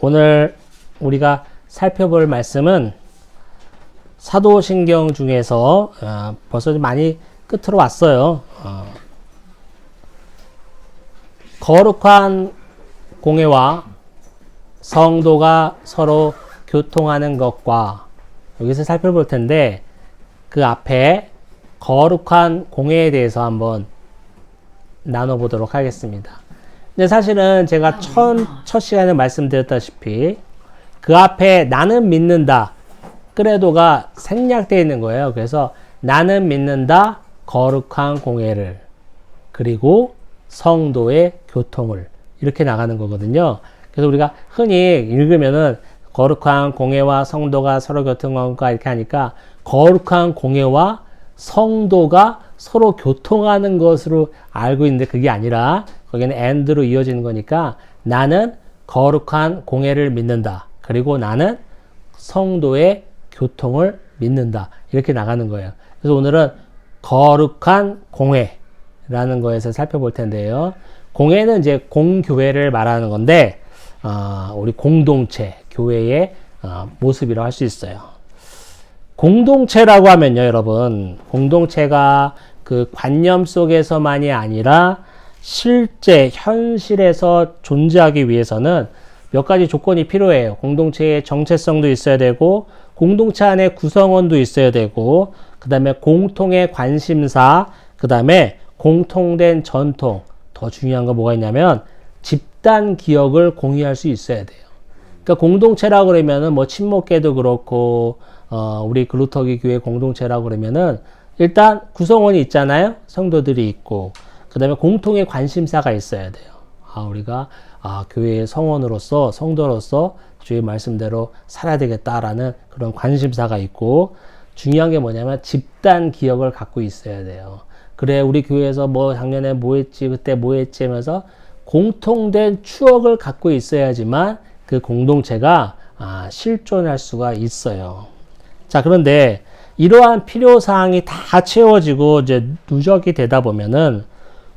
오늘 우리가 살펴볼 말씀은 사도신경 중에서 어, 벌써 좀 많이 끝으로 왔어요. 어, 거룩한 공예와 성도가 서로 교통하는 것과 여기서 살펴볼 텐데 그 앞에 거룩한 공예에 대해서 한번 나눠보도록 하겠습니다. 근데 사실은 제가 첫, 첫 시간에 말씀드렸다시피 그 앞에 나는 믿는다. 그래도가 생략되어 있는 거예요. 그래서 나는 믿는다. 거룩한 공예를. 그리고 성도의 교통을. 이렇게 나가는 거거든요. 그래서 우리가 흔히 읽으면은 거룩한 공예와 성도가 서로 교통하는가 이렇게 하니까 거룩한 공예와 성도가 서로 교통하는 것으로 알고 있는데 그게 아니라 거기는 and로 이어지는 거니까 나는 거룩한 공예를 믿는다. 그리고 나는 성도의 교통을 믿는다. 이렇게 나가는 거예요. 그래서 오늘은 거룩한 공예라는 거에서 살펴볼 텐데요. 공예는 이제 공교회를 말하는 건데, 어, 우리 공동체, 교회의 어, 모습이라고 할 수 있어요. 공동체라고 하면요, 여러분. 공동체가 그 관념 속에서만이 아니라 실제 현실에서 존재하기 위해서는 몇 가지 조건이 필요해요. 공동체의 정체성도 있어야 되고, 공동체 안에 구성원도 있어야 되고, 그 다음에 공통의 관심사, 그 다음에 공통된 전통. 더 중요한 거 뭐가 있냐면, 집단 기억을 공유할 수 있어야 돼요. 그러니까 공동체라고 그러면은 뭐 친목계도 그렇고, 어, 우리 글루터기 교회 공동체라고 그러면은 일단 구성원이 있잖아요. 성도들이 있고, 그 다음에 공통의 관심사가 있어야 돼요. 아, 우리가 아, 교회의 성원으로서, 성도로서 주의 말씀대로 살아야 되겠다라는 그런 관심사가 있고, 중요한 게 뭐냐면 집단 기억을 갖고 있어야 돼요. 그래, 우리 교회에서 뭐 작년에 뭐 했지, 그때 뭐 했지 하면서 공통된 추억을 갖고 있어야지만 그 공동체가 아, 실존할 수가 있어요. 자, 그런데 이러한 필요사항이 다 채워지고 이제 누적이 되다 보면은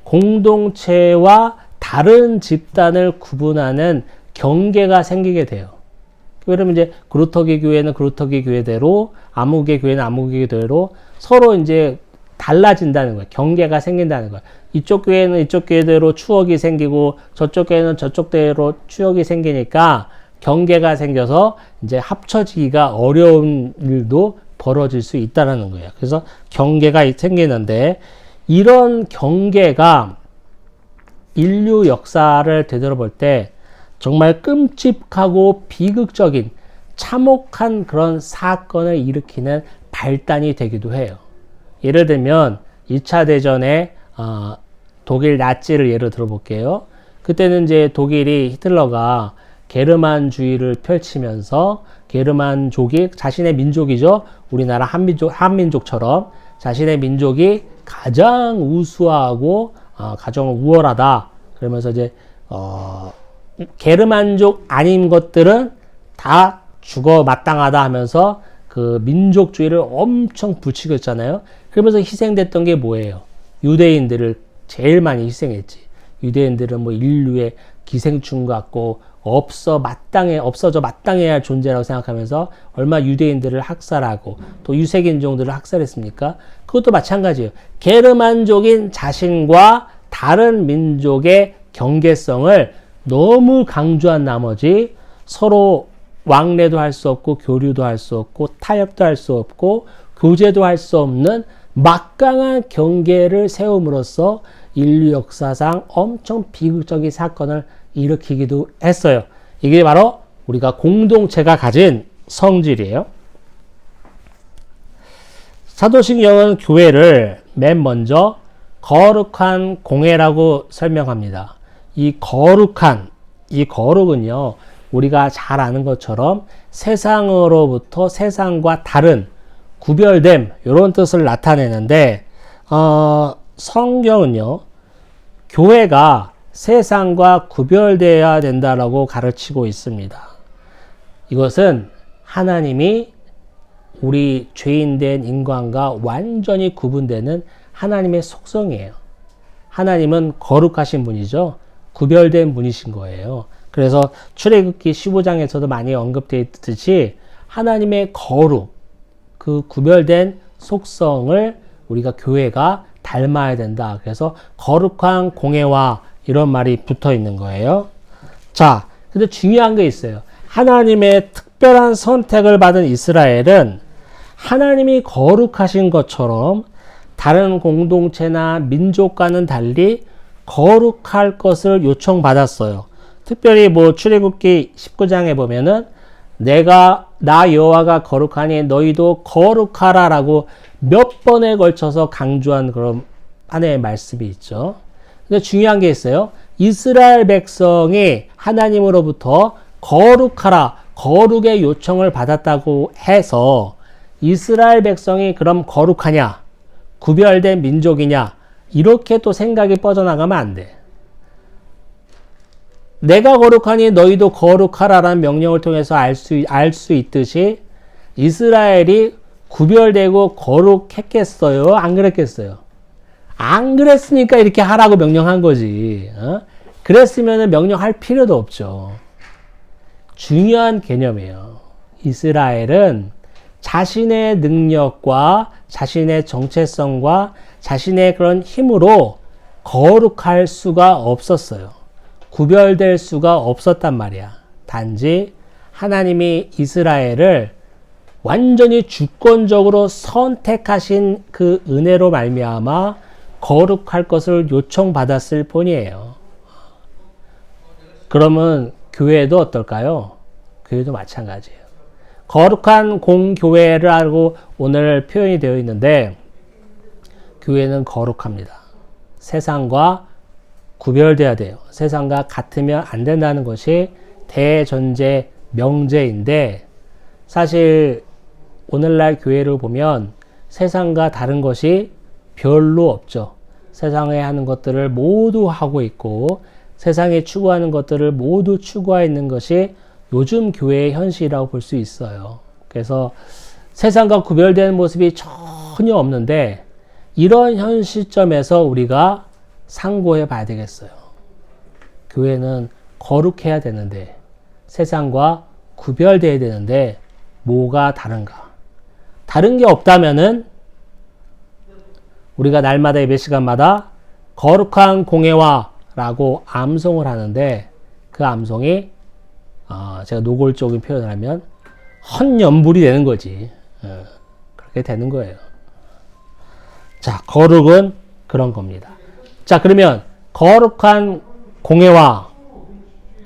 공동체와 다른 집단을 구분하는 경계가 생기게 돼요. 그러면 이제 그루터기 교회는 그루터기 교회대로, 아무개 교회는 아무개 교회대로 서로 이제 달라진다는 거예요. 경계가 생긴다는 거예요. 이쪽 교회는 이쪽 교회대로 추억이 생기고 저쪽 교회는 저쪽 대로 추억이 생기니까 경계가 생겨서 이제 합쳐지기가 어려운 일도 벌어질 수 있다라는 거예요. 그래서 경계가 생기는데 이런 경계가 인류 역사를 되돌아볼 때 정말 끔찍하고 비극적인 참혹한 그런 사건을 일으키는 발단이 되기도 해요. 예를 들면 2차 대전에 어, 독일 나치를 예로 들어볼게요. 그때는 이제 독일이 히틀러가 게르만주의를 펼치면서 게르만족이 자신의 민족이죠. 우리나라 한민족 한민족처럼 자신의 민족이 가장 우수하고 어, 가장 우월하다. 그러면서 이제 어, 게르만족 아닌 것들은 다 죽어 마땅하다 하면서 그 민족주의를 엄청 부추겼잖아요. 그러면서 희생됐던 게 뭐예요? 유대인들을 제일 많이 희생했지. 유대인들은 뭐 인류의 기생충 같고 없어 마땅해 없어져 마땅해야 할 존재라고 생각하면서 얼마 유대인들을 학살하고 또 유색인종들을 학살했습니까? 그것도 마찬가지예요. 게르만족인 자신과 다른 민족의 경계성을 너무 강조한 나머지 서로 왕래도 할 수 없고 교류도 할 수 없고 타협도 할 수 없고 교제도 할 수 없는 막강한 경계를 세움으로써 인류 역사상 엄청 비극적인 사건을 일으키기도 했어요. 이게 바로 우리가 공동체가 가진 성질이에요. 사도신경은 교회를 맨 먼저 거룩한 공예라고 설명합니다. 이 거룩한, 이 거룩은요, 우리가 잘 아는 것처럼 세상으로부터 세상과 다른 구별됨, 이런 뜻을 나타내는데, 어, 성경은요, 교회가 세상과 구별되어야 된다라고 가르치고 있습니다. 이것은 하나님이 우리 죄인된 인간과 완전히 구분되는 하나님의 속성이에요. 하나님은 거룩하신 분이죠. 구별된 분이신 거예요. 그래서 출애굽기 15장에서도 많이 언급되어 있듯이 하나님의 거룩, 그 구별된 속성을 우리가 교회가 닮아야 된다. 그래서 거룩한 공예와 이런 말이 붙어 있는 거예요. 자, 근데 중요한 게 있어요. 하나님의 특별한 선택을 받은 이스라엘은 하나님이 거룩하신 것처럼 다른 공동체나 민족과는 달리 거룩할 것을 요청받았어요. 특별히 뭐 출애굽기 19장에 보면은 내가 나 여호와가 거룩하니 너희도 거룩하라라고 몇 번에 걸쳐서 강조한 그런 하나의 말씀이 있죠. 근데 중요한 게 있어요. 이스라엘 백성이 하나님으로부터 거룩하라, 거룩의 요청을 받았다고 해서 이스라엘 백성이 그럼 거룩하냐, 구별된 민족이냐, 이렇게 또 생각이 뻗어나가면 안 돼. 내가 거룩하니 너희도 거룩하라라는 명령을 통해서 알 수, 알 수 있듯이 이스라엘이 구별되고 거룩했겠어요? 안 그랬겠어요? 안 그랬으니까 이렇게 하라고 명령한 거지. 어? 그랬으면 명령할 필요도 없죠. 중요한 개념이에요. 이스라엘은 자신의 능력과 자신의 정체성과 자신의 그런 힘으로 거룩할 수가 없었어요. 구별될 수가 없었단 말이야. 단지 하나님이 이스라엘을 완전히 주권적으로 선택하신 그 은혜로 말미암아 거룩할 것을 요청받았을 뿐이에요. 그러면 교회도 어떨까요? 교회도 마찬가지예요. 거룩한 공교회를 알고 오늘 표현이 되어 있는데 교회는 거룩합니다. 세상과 구별돼야 돼요. 세상과 같으면 안 된다는 것이 대전제 명제인데 사실 오늘날 교회를 보면 세상과 다른 것이 별로 없죠. 세상에 하는 것들을 모두 하고 있고 세상에 추구하는 것들을 모두 추구하고 있는 것이 요즘 교회의 현실이라고 볼 수 있어요. 그래서 세상과 구별되는 모습이 전혀 없는데 이런 현 시점에서 우리가 상고해 봐야 되겠어요. 교회는 거룩해야 되는데 세상과 구별돼야 되는데 뭐가 다른가? 다른 게 없다면은 우리가 날마다 예배 시간마다 거룩한 공예와라고 암송을 하는데 그 암송이 어, 제가 노골적인 표현을 하면 헌연불이 되는 거지. 어, 그렇게 되는 거예요. 자, 거룩은 그런 겁니다. 자, 그러면 거룩한 공예와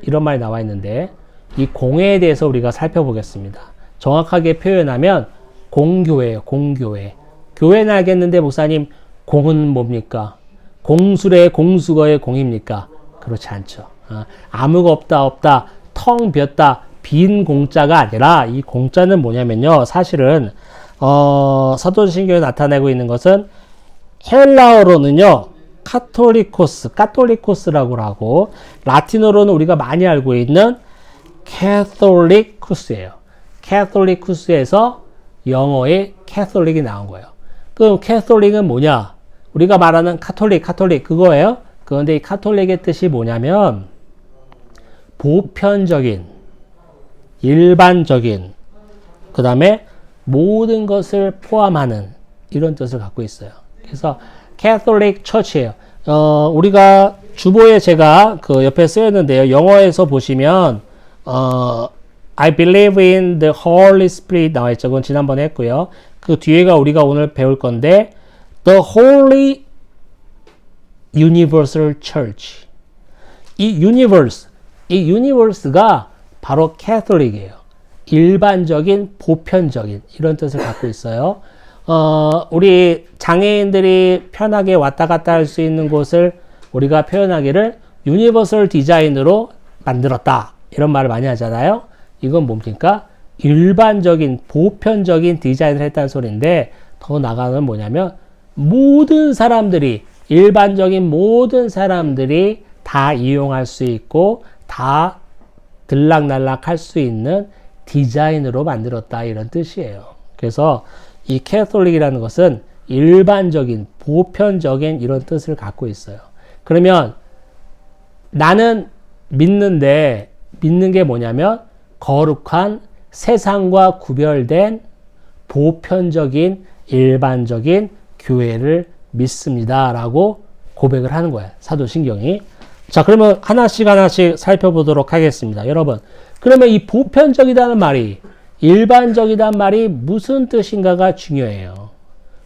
이런 말이 나와 있는데 이 공예에 대해서 우리가 살펴보겠습니다. 정확하게 표현하면 공교회예요. 공교회. 교회는 알겠는데 목사님 공은 뭡니까? 공술의 공수거의 공입니까? 그렇지 않죠. 어, 아무가 없다 없다 텅 비었다 빈 공자가 아니라 이 공자는 뭐냐면요. 사실은 어, 사도신경에 나타내고 있는 것은 헬라어로는요. 카톨리코스, 카톨리코스라고 하고 라틴어로는 우리가 많이 알고 있는 캐톨리쿠스예요. 캐톨리쿠스에서 영어의 캐톨릭이 나온 거예요. 그럼 캐톨릭은 뭐냐? 우리가 말하는 카톨릭, 카톨릭 그거예요. 그런데 이 카톨릭의 뜻이 뭐냐면 보편적인, 일반적인, 그 다음에 모든 것을 포함하는 이런 뜻을 갖고 있어요. 그래서 캐톨릭 처치예요. 어, 우리가 주보에 제가 그 옆에 쓰였는데요. 영어에서 보시면 어, I believe in the Holy Spirit 나와 있죠. 그건 지난번에 했고요. 그 뒤에가 우리가 오늘 배울 건데 The Holy Universal Church. 이 universe, 이 universe가 바로 캐톨릭이에요. 일반적인, 보편적인 이런 뜻을 갖고 있어요. 어, 우리 장애인들이 편하게 왔다 갔다 할 수 있는 곳을 우리가 표현하기를 유니버설 디자인으로 만들었다. 이런 말을 많이 하잖아요. 이건 뭡니까? 일반적인, 보편적인 디자인을 했다는 소리인데 더 나가는 뭐냐면 모든 사람들이, 일반적인 모든 사람들이 다 이용할 수 있고 다 들락날락 할 수 있는 디자인으로 만들었다. 이런 뜻이에요. 그래서 이 캐톨릭이라는 것은 일반적인, 보편적인 이런 뜻을 갖고 있어요. 그러면 나는 믿는데 믿는 게 뭐냐면 거룩한 세상과 구별된 보편적인 일반적인 교회를 믿습니다라고 고백을 하는 거야. 사도신경이. 자, 그러면 하나씩 하나씩 살펴보도록 하겠습니다. 여러분, 그러면 이 보편적이라는 말이 일반적이란 말이 무슨 뜻인가가 중요해요.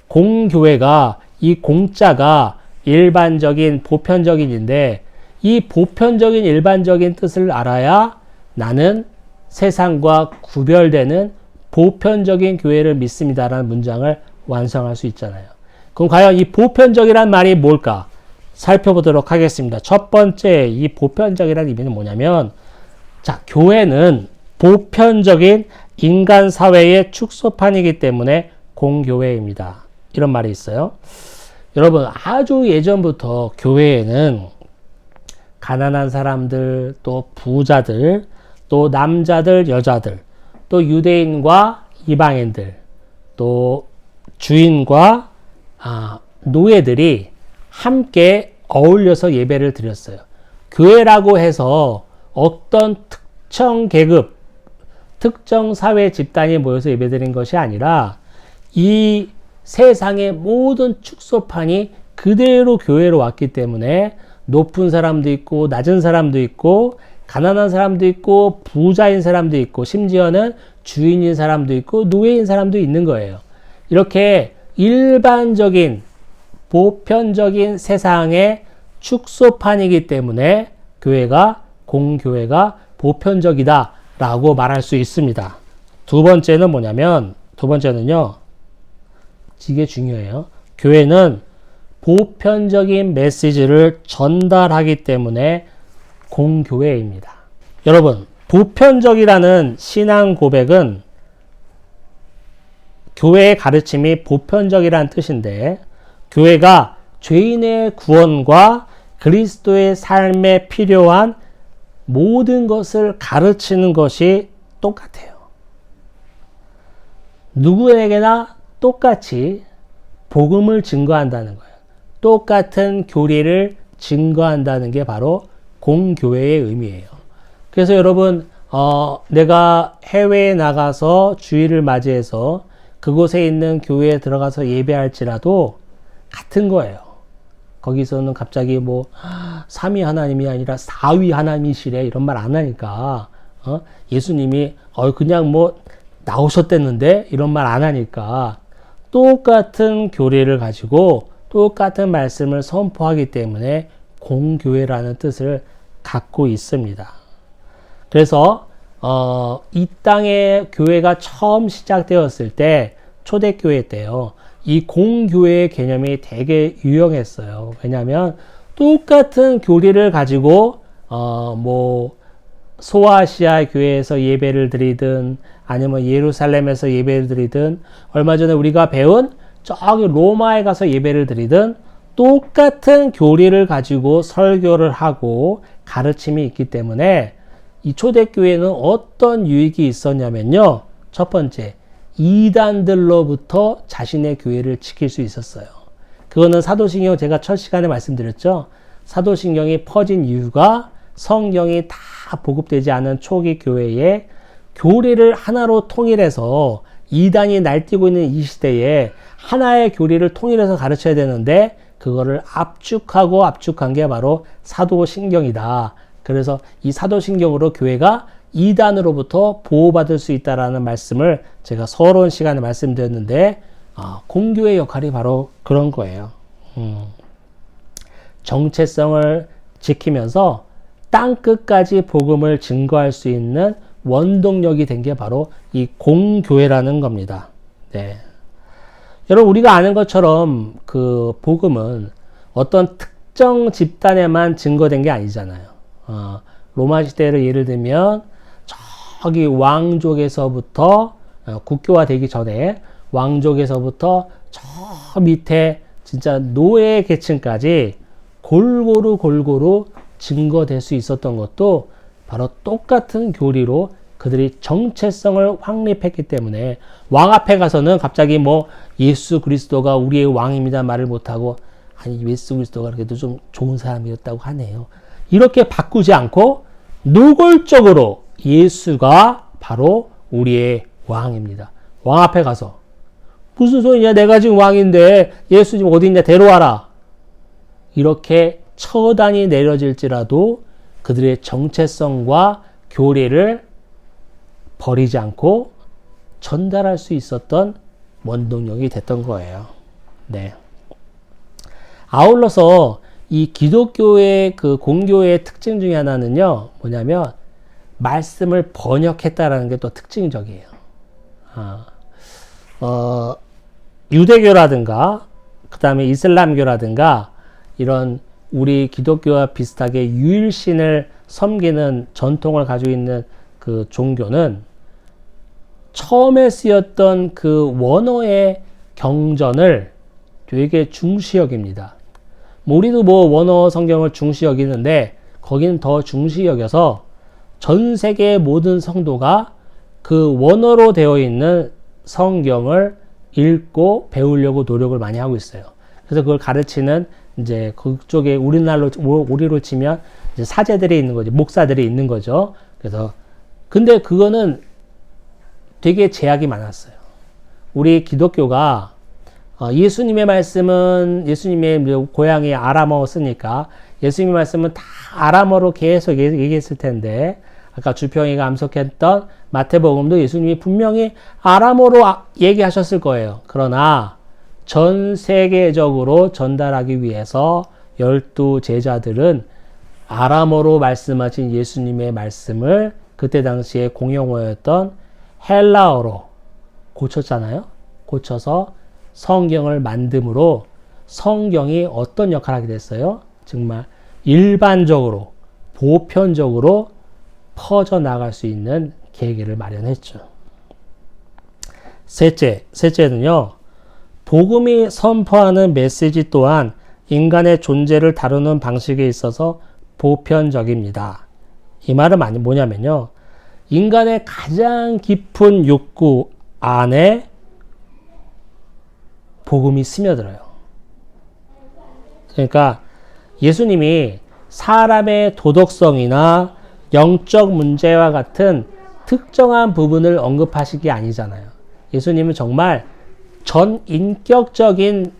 공교회가 이 공자가 일반적인 보편적인인데 이 보편적인 일반적인 뜻을 알아야 나는 세상과 구별되는 보편적인 교회를 믿습니다라는 문장을 완성할 수 있잖아요. 그럼 과연 이 보편적이란 말이 뭘까? 살펴보도록 하겠습니다. 첫 번째 이 보편적이라는 의미는 뭐냐면 자, 교회는 보편적인 인간 사회의 축소판이기 때문에 공교회입니다. 이런 말이 있어요. 여러분, 아주 예전부터 교회에는 가난한 사람들, 또 부자들, 또 남자들, 여자들, 또 유대인과 이방인들, 또 주인과 아, 노예들이 함께 어울려서 예배를 드렸어요. 교회라고 해서 어떤 특정 계급, 특정 사회 집단이 모여서 예배 드린 것이 아니라 이 세상의 모든 축소판이 그대로 교회로 왔기 때문에 높은 사람도 있고 낮은 사람도 있고 가난한 사람도 있고 부자인 사람도 있고 심지어는 주인인 사람도 있고 노예인 사람도 있는 거예요. 이렇게 일반적인 보편적인 세상의 축소판이기 때문에 교회가 공교회가 보편적이다 라고 말할 수 있습니다. 두 번째는 뭐냐면 두 번째는요. 이게 중요해요. 교회는 보편적인 메시지를 전달하기 때문에 공교회입니다. 여러분, 보편적이라는 신앙 고백은 교회의 가르침이 보편적이라는 뜻인데, 교회가 죄인의 구원과 그리스도의 삶에 필요한 모든 것을 가르치는 것이 똑같아요. 누구에게나 똑같이 복음을 증거한다는 거예요. 똑같은 교리를 증거한다는 게 바로 공교회의 의미예요. 그래서 여러분, 어, 내가 해외에 나가서 주일을 맞이해서 그곳에 있는 교회에 들어가서 예배할지라도 같은 거예요. 거기서는 갑자기 뭐, 3위 하나님이 아니라 4위 하나님이시래. 이런 말 안 하니까, 어? 예수님이, 어, 그냥 뭐, 나오셨댔는데? 이런 말 안 하니까, 똑같은 교리를 가지고 똑같은 말씀을 선포하기 때문에 공교회라는 뜻을 갖고 있습니다. 그래서 어, 이 땅에 교회가 처음 시작되었을 때 초대교회 때요. 이 공교회의 개념이 되게 유용했어요. 왜냐하면 똑같은 교리를 가지고 어, 뭐 소아시아 교회에서 예배를 드리든 아니면 예루살렘에서 예배를 드리든 얼마 전에 우리가 배운 저기 로마에 가서 예배를 드리든 똑같은 교리를 가지고 설교를 하고 가르침이 있기 때문에 이 초대교회는 어떤 유익이 있었냐면요. 첫 번째, 이단들로부터 자신의 교회를 지킬 수 있었어요. 그거는 사도신경 제가 첫 시간에 말씀드렸죠. 사도신경이 퍼진 이유가 성경이 다 보급되지 않은 초기 교회에 교리를 하나로 통일해서 이단이 날뛰고 있는 이 시대에 하나의 교리를 통일해서 가르쳐야 되는데 그거를 압축하고 압축한 게 바로 사도신경이다. 그래서 이 사도신경으로 교회가 이단으로부터 보호받을 수 있다라는 말씀을 제가 서러운 시간에 말씀드렸는데 어, 공교의 역할이 바로 그런 거예요. 음. 정체성을 지키면서 땅 끝까지 복음을 증거할 수 있는 원동력이 된 게 바로 이 공교회라는 겁니다. 네. 여러분 우리가 아는 것처럼 그 복음은 어떤 특정 집단에만 증거된 게 아니잖아요. 어, 로마 시대를 예를 들면 저기 왕족에서부터 어, 국교화되기 전에 왕족에서부터 저 밑에 진짜 노예 계층까지 골고루 골고루 증거될 수 있었던 것도 바로 똑같은 교리로 그들이 정체성을 확립했기 때문에 왕 앞에 가서는 갑자기 뭐 예수 그리스도가 우리의 왕입니다 말을 못하고 아니 예수 그리스도가 그래도 좀 좋은 사람이었다고 하네요. 이렇게 바꾸지 않고 노골적으로 예수가 바로 우리의 왕입니다. 왕 앞에 가서 무슨 소리냐 내가 지금 왕인데 예수님 어디 있냐 데려와라. 이렇게 처단이 내려질지라도 그들의 정체성과 교리를 버리지 않고 전달할 수 있었던 원동력이 됐던 거예요. 네. 아울러서 이 기독교의 그 공교의 특징 중에 하나는요, 뭐냐면, 말씀을 번역했다라는 게 또 특징적이에요. 아, 어, 유대교라든가, 그 다음에 이슬람교라든가, 이런 우리 기독교와 비슷하게 유일신을 섬기는 전통을 가지고 있는 그 종교는 처음에 쓰였던 그 원어의 경전을 되게 중시 여깁니다. 뭐 우리도 뭐 원어 성경을 중시 여기는데 거기는 더 중시 여겨서 전 세계 모든 성도가 그 원어로 되어 있는 성경을 읽고 배우려고 노력을 많이 하고 있어요. 그래서 그걸 가르치는 이제 그쪽에 우리나라로 우리로 치면 이제 사제들이 있는 거죠. 목사들이 있는 거죠. 그래서 근데 그거는 되게 제약이 많았어요. 우리 기독교가 어, 예수님의 말씀은 예수님의 고향이 아람어 쓰니까 예수님의 말씀은 다 아람어로 계속 얘기했을 텐데 아까 주평이가 암석했던 마태복음도 예수님이 분명히 아람어로 아, 얘기하셨을 거예요. 그러나 전 세계적으로 전달하기 위해서 열두 제자들은 아람어로 말씀하신 예수님의 말씀을 그때 당시에 공용어였던 헬라어로 고쳤잖아요. 고쳐서 성경을 만듦으로 성경이 어떤 역할을 하게 됐어요? 정말 일반적으로 보편적으로 퍼져 나갈 수 있는 계기를 마련했죠. 셋째, 셋째는요. 복음이 선포하는 메시지 또한 인간의 존재를 다루는 방식에 있어서 보편적입니다. 이 말은 뭐냐면요. 인간의 가장 깊은 욕구 안에 복음이 스며들어요. 그러니까 예수님이 사람의 도덕성이나 영적 문제와 같은 특정한 부분을 언급하시기 아니잖아요. 예수님은 정말 전 인격적인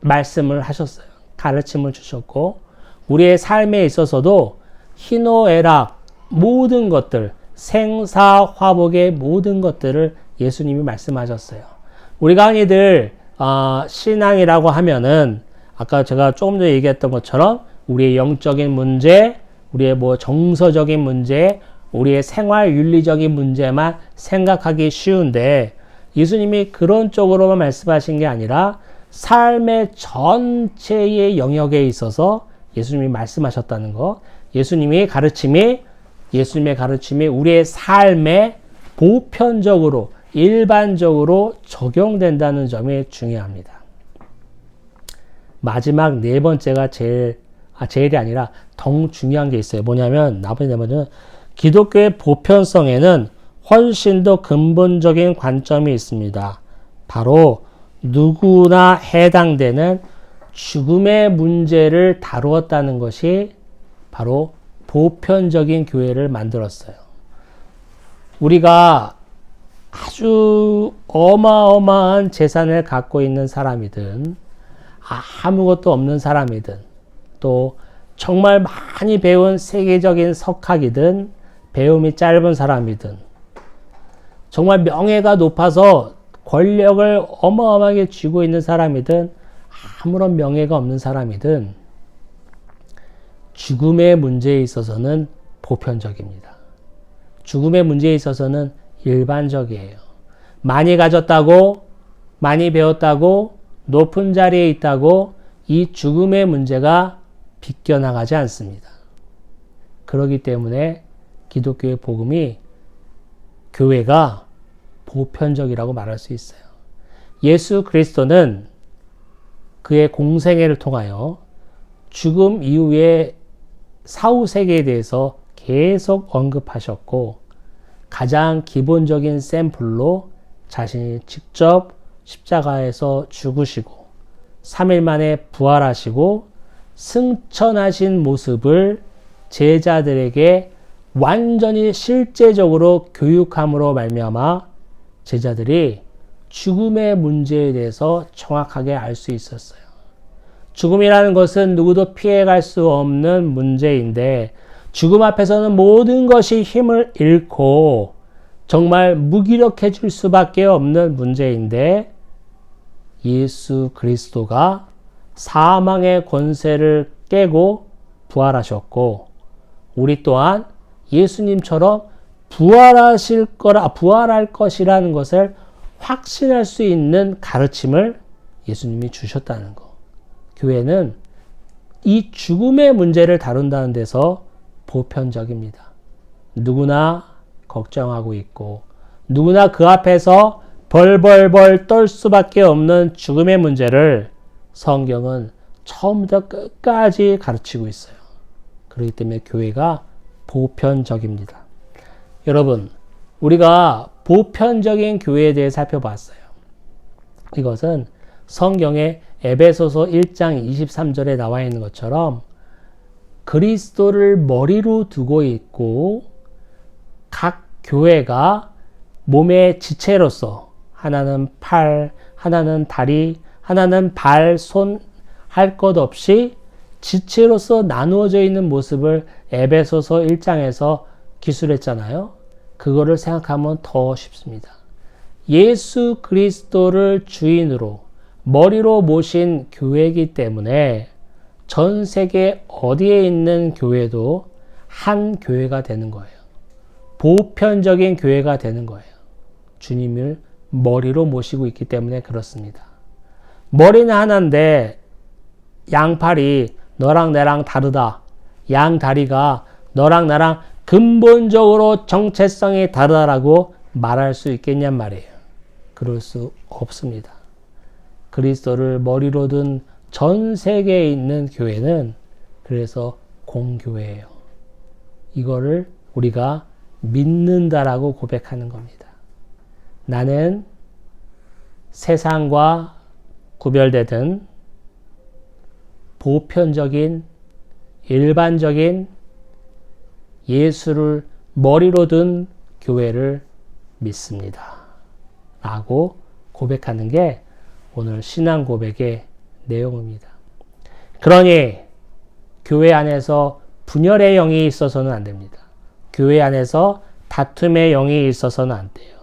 말씀을 하셨어요. 가르침을 주셨고, 우리의 삶에 있어서도 희노애락, 모든 것들, 생사화복의 모든 것들을 예수님이 말씀하셨어요. 우리가 흔히들 어, 신앙이라고 하면은 아까 제가 조금 전에 얘기했던 것처럼 우리의 영적인 문제, 우리의 뭐 정서적인 문제, 우리의 생활 윤리적인 문제만 생각하기 쉬운데 예수님이 그런 쪽으로만 말씀하신 게 아니라 삶의 전체의 영역에 있어서 예수님이 말씀하셨다는 것, 예수님이 가르침이 예수님의 가르침이 우리의 삶에 보편적으로 일반적으로 적용된다는 점이 중요합니다. 마지막 네 번째가 제일, 아, 제일이 아니라 더 중요한 게 있어요. 뭐냐면, 나머지 네 번째는 기독교의 보편성에는 훨씬 더 근본적인 관점이 있습니다. 바로 누구나 해당되는 죽음의 문제를 다루었다는 것이 바로 보편적인 교회를 만들었어요. 우리가 아주 어마어마한 재산을 갖고 있는 사람이든 아무것도 없는 사람이든 또 정말 많이 배운 세계적인 석학이든 배움이 짧은 사람이든 정말 명예가 높아서 권력을 어마어마하게 쥐고 있는 사람이든 아무런 명예가 없는 사람이든 죽음의 문제에 있어서는 보편적입니다. 죽음의 문제에 있어서는 일반적이에요. 많이 가졌다고, 많이 배웠다고, 높은 자리에 있다고 이 죽음의 문제가 비껴나가지 않습니다. 그러기 때문에 기독교의 복음이 교회가 보편적이라고 말할 수 있어요. 예수 그리스도는 그의 공생애를 통하여 죽음 이후에 사후 세계에 대해서 계속 언급하셨고 가장 기본적인 샘플로 자신이 직접 십자가에서 죽으시고 3일 만에 부활하시고 승천하신 모습을 제자들에게 완전히 실제적으로 교육함으로 말미암아 제자들이 죽음의 문제에 대해서 정확하게 알 수 있었어요. 죽음이라는 것은 누구도 피해갈 수 없는 문제인데 죽음 앞에서는 모든 것이 힘을 잃고 정말 무기력해질 수밖에 없는 문제인데 예수 그리스도가 사망의 권세를 깨고 부활하셨고 우리 또한 예수님처럼 부활하실 거라 부활할 것이라는 것을 확신할 수 있는 가르침을 예수님이 주셨다는 거. 교회는 이 죽음의 문제를 다룬다는 데서 보편적입니다. 누구나 걱정하고 있고 누구나 그 앞에서 벌벌벌 떨 수밖에 없는 죽음의 문제를 성경은 처음부터 끝까지 가르치고 있어요. 그렇기 때문에 교회가 보편적입니다. 여러분, 우리가 보편적인 교회에 대해 살펴봤어요. 이것은 성경의 에베소서 1장 23절에 나와 있는 것처럼 그리스도를 머리로 두고 있고 각 교회가 몸의 지체로서 하나는 팔, 하나는 다리, 하나는 발, 손 할 것 없이 지체로서 나누어져 있는 모습을 에베소서 1장에서 기술했잖아요. 그거를 생각하면 더 쉽습니다. 예수 그리스도를 주인으로 머리로 모신 교회이기 때문에 전 세계 어디에 있는 교회도 한 교회가 되는 거예요. 보편적인 교회가 되는 거예요. 주님을 머리로 모시고 있기 때문에 그렇습니다. 머리는 하나인데 양팔이 너랑 나랑 다르다. 양 다리가 너랑 나랑 근본적으로 정체성이 다르다라고 말할 수 있겠냔 말이에요. 그럴 수 없습니다. 그리스도를 머리로 든 전 세계에 있는 교회는 그래서 공교회예요. 이거를 우리가 믿는다라고 고백하는 겁니다. 나는 세상과 구별되든 보편적인 일반적인 예수를 머리로 든 교회를 믿습니다. 라고 고백하는 게 오늘 신앙 고백의 내용입니다. 그러니 교회 안에서 분열의 영이 있어서는 안 됩니다. 교회 안에서 다툼의 영이 있어서는 안 돼요.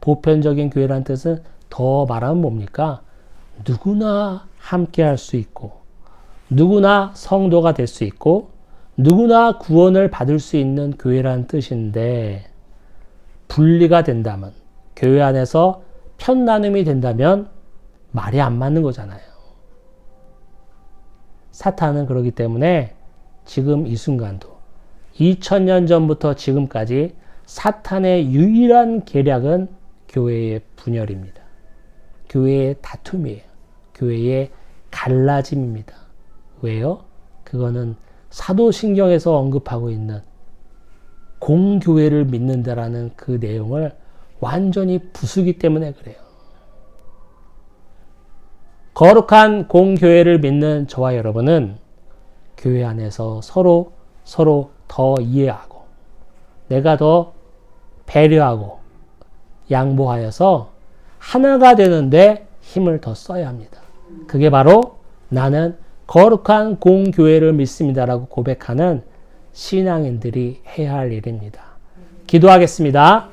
보편적인 교회란 뜻은 더 말하면 뭡니까? 누구나 함께 할 수 있고, 누구나 성도가 될 수 있고, 누구나 구원을 받을 수 있는 교회라는 뜻인데, 분리가 된다면, 교회 안에서 편나눔이 된다면 말이 안 맞는 거잖아요. 사탄은 그러기 때문에 지금 이 순간도 2000년 전부터 지금까지 사탄의 유일한 계략은 교회의 분열입니다. 교회의 다툼이에요. 교회의 갈라짐입니다. 왜요? 그거는 사도신경에서 언급하고 있는 공교회를 믿는다라는 그 내용을 완전히 부수기 때문에 그래요. 거룩한 공교회를 믿는 저와 여러분은 교회 안에서 서로 서로 더 이해하고 내가 더 배려하고 양보하여서 하나가 되는데 힘을 더 써야 합니다. 그게 바로 나는 거룩한 공교회를 믿습니다라고 고백하는 신앙인들이 해야 할 일입니다. 기도하겠습니다.